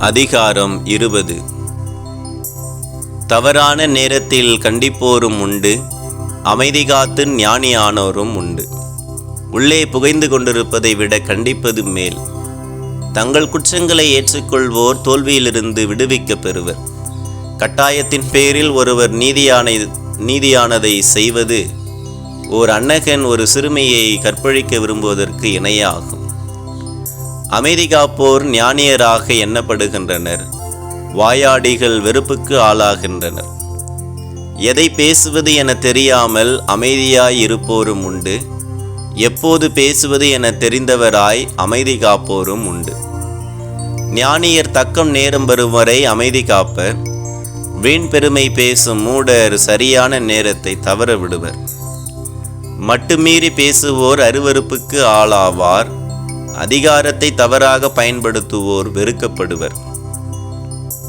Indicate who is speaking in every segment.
Speaker 1: அதிகாரம் இருபது. தவறான நேரத்தில் கண்டிப்போரும் உண்டு அமைதி காத்து ஞானியானோரும் உண்டு. உள்ளே புகைந்து கொண்டிருப்பதை விட கண்டிப்பது மேல். தங்கள் குற்றங்களை ஏற்றுக்கொள்வோர் தோல்வியிலிருந்து விடுவிக்க பெறுவர். கட்டாயத்தின் பேரில் ஒருவர் நீதியான நீதியானதை செய்வது ஓர் அன்னகன் ஒரு சிறுமியை கற்பழிக்க விரும்புவதற்கு இணையாகும். அமைதி காப்போர் ஞானியராக எண்ணப்படுகின்றனர். வாயாடிகள் வெறுப்புக்கு ஆளாகின்றனர். எதை பேசுவது என தெரியாமல் அமைதியாய் இருப்போரும் உண்டு. எப்போது பேசுவது என தெரிந்தவராய் அமைதி காப்போரும் உண்டு. ஞானியர் தக்கம் நேரம் வரும் வரை அமைதி காப்பர். வீண் பெருமை பேசும் மூடர் சரியான நேரத்தை தவற விடுவர். மட்டுமீறி பேசுவோர் அருவருப்புக்கு ஆளாவார். அதிகாரத்தை தவறாக பயன்படுத்துவோர் வெறுக்கப்படுவர்.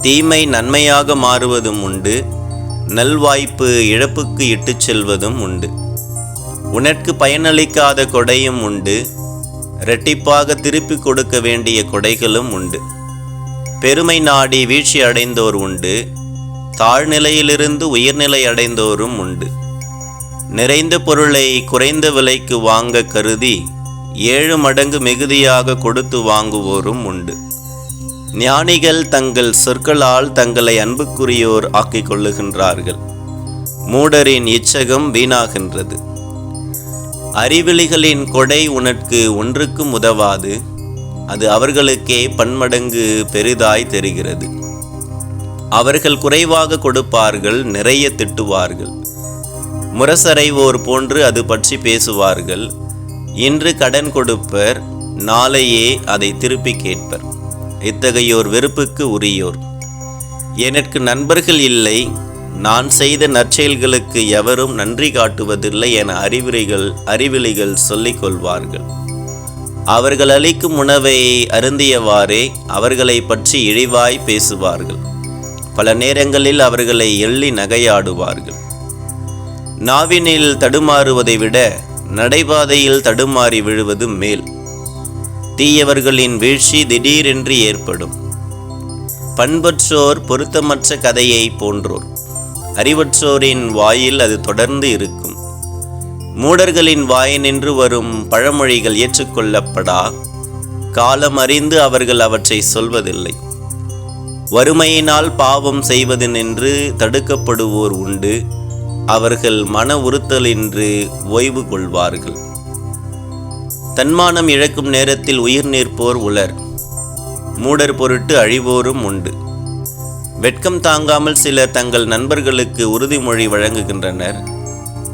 Speaker 1: தீமை நன்மையாக மாறுவதும் உண்டு நல்வாய்ப்பு இழப்புக்கு இட்டுச் செல்வதும் உண்டு. உனக்கு பயனளிக்காத கொடையும் உண்டு இரட்டிப்பாக திருப்பிக் கொடுக்க வேண்டிய கொடைகளும் உண்டு. பெருமை நாடி வீழ்ச்சி அடைந்தோர் உண்டு தாழ்நிலையிலிருந்து உயர்நிலை அடைந்தோரும் உண்டு. நிறைந்த பொருளை குறைந்த விலைக்கு வாங்க கருதி ஏழு மடங்கு மிகுதியாக கொடுத்து வாங்குவோரும் உண்டு. ஞானிகள் தங்கள் சொற்களால் தங்களை அன்புக்குரியோர் ஆக்கிக் கொள்ளுகின்றார்கள். மூடரின் இச்சகம் வீணாகின்றது. அறிவிலிகளின் கொடை உனக்கு ஒன்றுக்கும் உதவாது. அது அவர்களுக்கே பன்மடங்கு பெரிதாய் தெரிகிறது. அவர்கள் குறைவாக கொடுப்பார்கள் நிறைய திட்டுவார்கள். முரசறைவோர் போன்று அது பற்றி பேசுவார்கள். இன்று கடன் கொடுப்பர் நாளையே அதை திருப்பி கேட்பர். இத்தகையோர் வெறுப்புக்கு உரியோர். எனக்கு நண்பர்கள் இல்லை நான் செய்த நற்செயல்களுக்கு எவரும் நன்றி காட்டுவதில்லை என அறிவுரைகள் அறிவிலிகள் சொல்லிக் கொள்வார்கள். அவர்கள் அளிக்கும் உணவை அருந்தியவாறே அவர்களை பற்றி இழிவாய் பேசுவார்கள். பல நேரங்களில் அவர்களை எள்ளி நகையாடுவார்கள். நாவினில் தடுமாறுவதை விட நடைபாதையில் தடுமாறி விழுவது மேல். தீயவர்களின் வீழ்ச்சி திடீரென்று ஏற்படும். பண்பற்றோர் பொருத்தமற்ற கதையை போன்றோர். அறிவற்றோரின் வாயில் அது தொடர்ந்து இருக்கும். மூடர்களின் வாயினின்று வரும் பழமொழிகள் ஏற்றுக்கொள்ளப்படா. காலம் அறிந்து அவர்கள் அவற்றை சொல்வதில்லை. வறுமையினால் பாவம் செய்வது நின்று தடுக்கப்படுவோர் உண்டு. அவர்கள் மன உறுத்தலின்றி ஓய்வு கொள்வார்கள். தன்மானம் இழக்கும் நேரத்தில் உயிர் நிற்போர் உலர். மூடர் பொருட்டு அழிவோரும் உண்டு. வெட்கம் தாங்காமல் சிலர் தங்கள் நண்பர்களுக்கு உறுதிமொழி வழங்குகின்றனர்.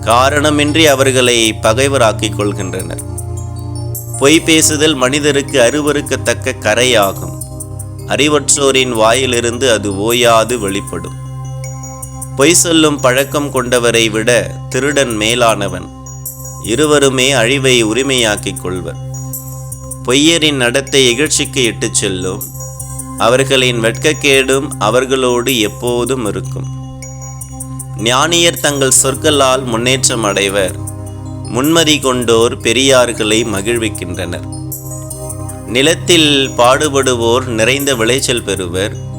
Speaker 1: காரணமின்றி அவர்களை பகைவராக்கிக் கொள்கின்றனர். பொய் பேசுதல் மனிதருக்கு அருவறுக்கத்தக்க கரையாகும். அறிவற்றோரின் வாயிலிருந்து அது ஓயாது வெளிப்படும். பொய் சொல்லும் பழக்கம் கொண்டவரை விட திருடன் மேலானவன். இருவருமே அழிவை உரிமையாக்கிக் கொள்வர். பொய்யரின் நடத்தை இகழ்ச்சிக்கு இட்டுச் செல்லும். அவர்களின் வெட்கக்கேடும் அவர்களோடு எப்போதும் இருக்கும். ஞானியர் தங்கள் சொற்களால் முன்னேற்றம் அடைவர். முன்மதி கொண்டோர் பெரியார்களை மகிழ்விக்கின்றனர். நிலத்தில் பாடுபடுவோர் நிறைந்த விளைச்சல் பெறுவர்.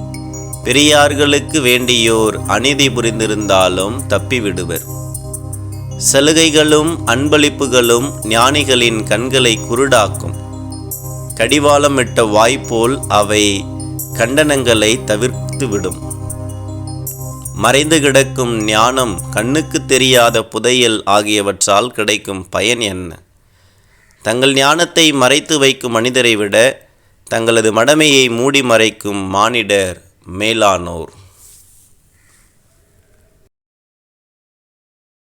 Speaker 1: பெரியார்களுக்கு வேண்டியோர் அநீதி புரிந்திருந்தாலும் தப்பிவிடுவர். சலுகைகளும் அன்பளிப்புகளும் ஞானிகளின் கண்களை குருடாக்கும். கடிவாளமிட்ட வாய்ப்போல் அவை கண்டனங்களை தவிர்த்துவிடும். மறைந்து கிடக்கும் ஞானம் கண்ணுக்கு தெரியாத புதையல் ஆகியவற்றால் கிடைக்கும் பயன் என்ன? தங்கள் ஞானத்தை மறைத்து வைக்கும் மனிதரை விட தங்களது மடமையை மூடி மறைக்கும் மானிடர் மேலானோர்.